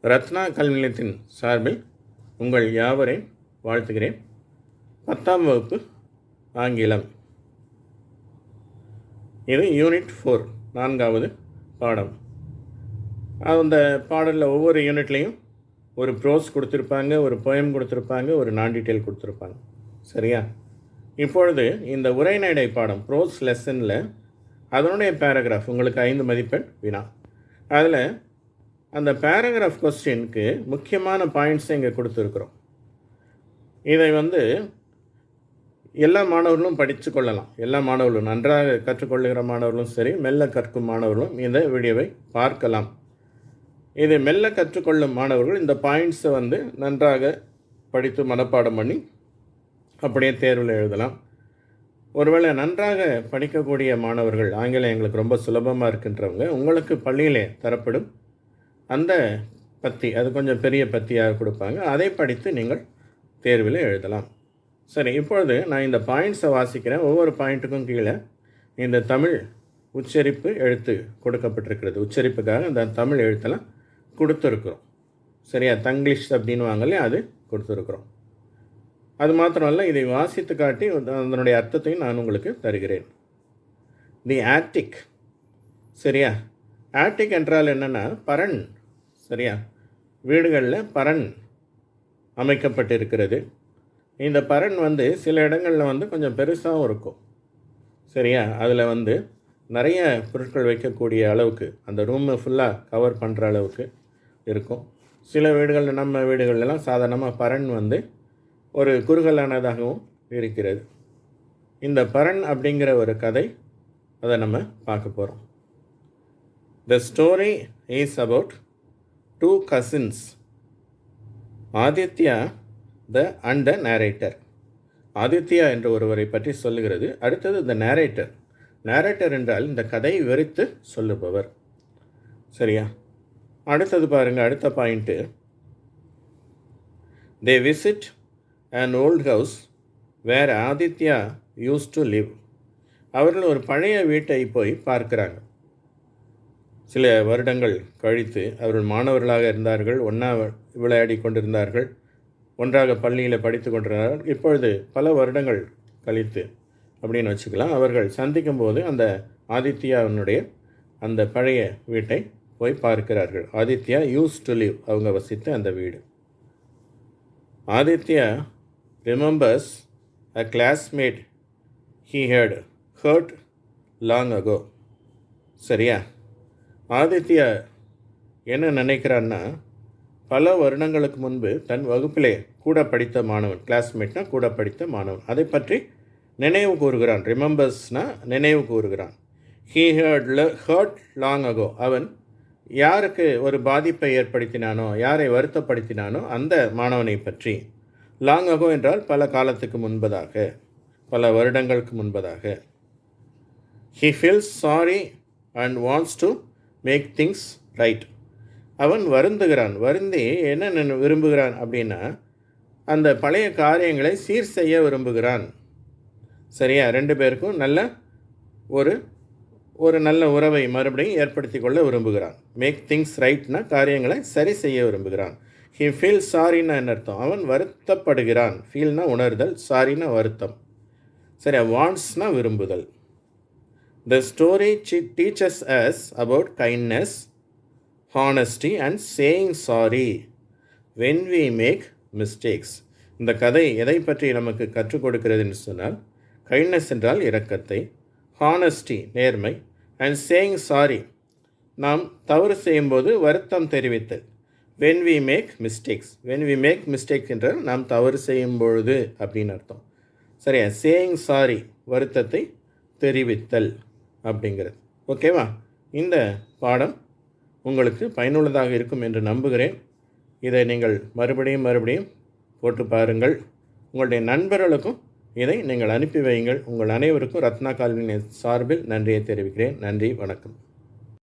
ரத்னா கல்வி நிலையத்தின் சார்பில் உங்கள் யாவரையும் வாழ்த்துகிறேன். பத்தாம் வகுப்பு ஆங்கிலம். இது யூனிட் ஃபோர் நான்காவது பாடம். அந்த பாடலில் ஒவ்வொரு யூனிட்லேயும் ஒரு ப்ரோஸ் கொடுத்துருப்பாங்க ஒரு பொயம் கொடுத்துருப்பாங்க ஒரு நான் டீட்டெயில் கொடுத்துருப்பாங்க. சரியா? இப்பொழுது இந்த உரைநடை பாடம் ப்ரோஸ் லெசனில் அதனுடைய பேராகிராஃப் உங்களுக்கு ஐந்து மதிப்பெண் வினா. அதில் அந்த பேராகிராஃப் கொஸ்டினுக்கு முக்கியமான பாயிண்ட்ஸை இங்கே கொடுத்துருக்குறோம். இதை வந்து எல்லா மாணவர்களும் படித்து கொள்ளலாம். எல்லா மாணவர்களும் நன்றாக கற்றுக்கொள்ளுகிற மாணவர்களும் சரி மெல்ல கற்கும் மாணவர்களும் இந்த வீடியோவை பார்க்கலாம். இது மெல்ல கற்றுக்கொள்ளும் மாணவர்கள் இந்த பாயிண்ட்ஸை வந்து நன்றாக படித்து மனப்பாடம் பண்ணி அப்படியே தேர்வில் எழுதலாம். ஒருவேளை நன்றாக படிக்கக்கூடிய மாணவர்கள் ஆங்கிலம் எங்களுக்கு ரொம்ப சுலபமாக இருக்கின்றவங்க உங்களுக்கு பள்ளியிலே தரப்படும் அந்த பத்தி அது கொஞ்சம் பெரிய பத்தியாக கொடுப்பாங்க. அதை படித்து நீங்கள் தேர்வில் எழுதலாம். சரி இப்பொழுது நான் இந்த பாயிண்ட்ஸை வாசிக்கிறேன். ஒவ்வொரு பாயிண்ட்டுக்கும் கீழே இந்த தமிழ் உச்சரிப்பு எழுத்து கொடுக்கப்பட்டிருக்கிறது. உச்சரிப்புக்காக அந்த தமிழ் எழுத்தெல்லாம் கொடுத்துருக்குறோம். சரியா? தங்கிலீஷ் அப்படின்னு அப்படின்வாங்களே அது கொடுத்துருக்குறோம். அது மாத்திரமல்ல இதை வாசித்து காட்டி அதனுடைய அர்த்தத்தையும் நான் உங்களுக்கு தருகிறேன். தி ஆட்டிக் சரியா? ஆட்டிக் என்றால் என்னென்னா பரன் சரியா? வீடுகளில் பரண் அமைக்கப்பட்டிருக்கிறது. இந்த பரண் வந்து சில இடங்களில் வந்து கொஞ்சம் பெருசாகவும் இருக்கும். சரியா? அதில் வந்து நிறைய பொருட்கள் வைக்கக்கூடிய அளவுக்கு அந்த ரூமை ஃபுல்லாக கவர் பண்ணுற அளவுக்கு இருக்கும். சில வீடுகளில் நம்ம வீடுகள்லாம் சாதாரணமாக பரண் வந்து ஒரு குறுகலானதாகவும் இருக்கிறது. இந்த பரண் அப்படிங்கிற ஒரு கதை அதை நம்ம பார்க்க போகிறோம் the story is about two cousins Aditya the and the narrator Aditya என்ற ஒருவரை பற்றி சொல்லுகிறது. அடுத்தது த நேரேட்டர் நேரேட்டர் என்றால் இந்த கதையை விவரித்து சொல்லுபவர். சரியா? அடுத்தது பாருங்கள் அடுத்த point they visit an old house where Aditya used to live அவர்கள் ஒரு பழைய வீட்டை போய் பார்க்குறாங்க. சில வருடங்கள் கழித்து அவர்கள் மாணவர்களாக இருந்தார்கள் ஒன்றா விளையாடி கொண்டிருந்தார்கள் ஒன்றாக பள்ளியில் படித்து கொண்டிருந்தார்கள். இப்பொழுது பல வருடங்கள் கழித்து அப்படின்னு வச்சுக்கலாம். அவர்கள் சந்திக்கும் போது அந்த ஆதித்யாவினுடைய அந்த பழைய வீட்டை போய் பார்க்கிறார்கள். ஆதித்யா யூஸ் டு லிவ் அவங்க வசித்த அந்த வீடு. Aditya remembers a classmate he had hurt long ago சரியா? ஆதித்யா என்ன நினைக்கிறான்னா பல வருடங்களுக்கு முன்பு தன் வகுப்பிலே கூட படித்த மாணவன் கிளாஸ்மேட்னா கூட படித்த மாணவன். அதை பற்றி நினைவு கூறுகிறான். ரிமெம்பர்ஸ்னால் நினைவு கூறுகிறான். He hurt hurt long ago அவன் யாருக்கு ஒரு பாதிப்பை ஏற்படுத்தினானோ யாரை வருத்தப்படுத்தினானோ அந்த மாணவனை பற்றி. லாங் அகோ என்றால் பல காலத்துக்கு முன்பதாக பல வருடங்களுக்கு முன்பதாக. He feels sorry and wants to make things right அவன் வருந்துகிறான். வருந்தி என்ன விரும்புகிறான் அப்படின்னா அந்த பழைய காரியங்களை சீர் செய்ய விரும்புகிறான். சரியா? ரெண்டு பேருக்கும் நல்ல ஒரு ஒரு நல்ல உறவை மறுபடியும் ஏற்படுத்தி கொள்ள விரும்புகிறான். மேக் திங்ஸ் ரைட்னா காரியங்களை சரி செய்ய விரும்புகிறான். ஹி ஃபீல் சாரின்னா என்ன அர்த்தம்? அவன் வருத்தப்படுகிறான். ஃபீல்னா உணர்தல் சாரினா வருத்தம். சரி வான்ஸ்னா விரும்புதல். The story teachers us about kindness honesty and saying sorry when we make mistakes இந்த கதை எதை பற்றி நமக்கு கற்றுக் கொடுக்கிறது என்று சொன்னால் கைண்ட்னஸ் என்றால் இரக்கத்தை ஹானஸ்டி நேர்மை அண்ட் சேயிங் சாரி நாம் தவறு செய்யும்போது வருத்தம் தெரிவித்தல் when we make mistakes when we make mistake என்றால் நாம் தவறு செய்யும் பொழுது அப்படின்னு அர்த்தம். சரியா? சேயிங் சாரி வருத்தத்தை தெரிவித்தல். அப்படிங்கிறது. ஓகேவா? இந்த பாடம் உங்களுக்கு பயனுள்ளதாக இருக்கும் என்று நம்புகிறேன். இதை நீங்கள் மறுபடியும் மறுபடியும் போட்டு பாருங்கள். உங்களுடைய நண்பர்களுக்கும் இதை நீங்கள் அனுப்பி வையுங்கள். உங்கள் அனைவருக்கும் ரத்னா கால்வின் சார்பில் நன்றியை தெரிவிக்கிறேன். நன்றி வணக்கம்.